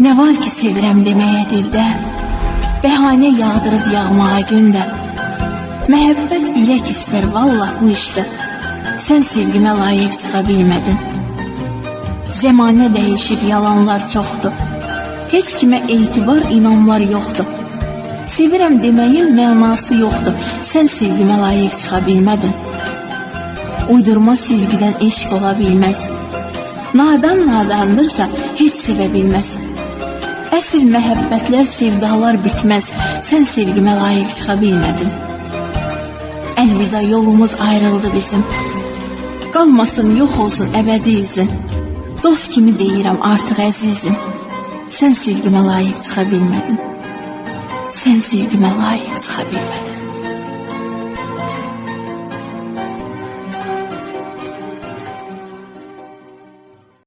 Ne var ki sevirəm deməyə dildə, bəhanə yağdırıb yağmağa gündə. Məhəbbət ürək istər vallah bu işdə. Sən sevgimə layiq çıxa bilmədin. Zəmanə dəyişib yalanlar çoxdur. Heç kimə etibar, inanlar yoxdur. Sevirəm deməyin mənası yoxdur. Sən sevgimə layiq çıxa bilmədin. Uydurma sevgidən eşq ola. Nadan nadandırsa heç sevə bilməz. Əsl məhəbbətlər, sevdalar bitməz. Sən sevgimə layiq çıxa bilmədin. Əlvida yolumuz ayrıldı bizim. Qalmasın, yox olsun əbədi izin. Dost kimi deyirəm artıq əzizim. Sən sevgimə layiq çıxa bilmədin. Sən sevgimə layiq çıxa bilmədin.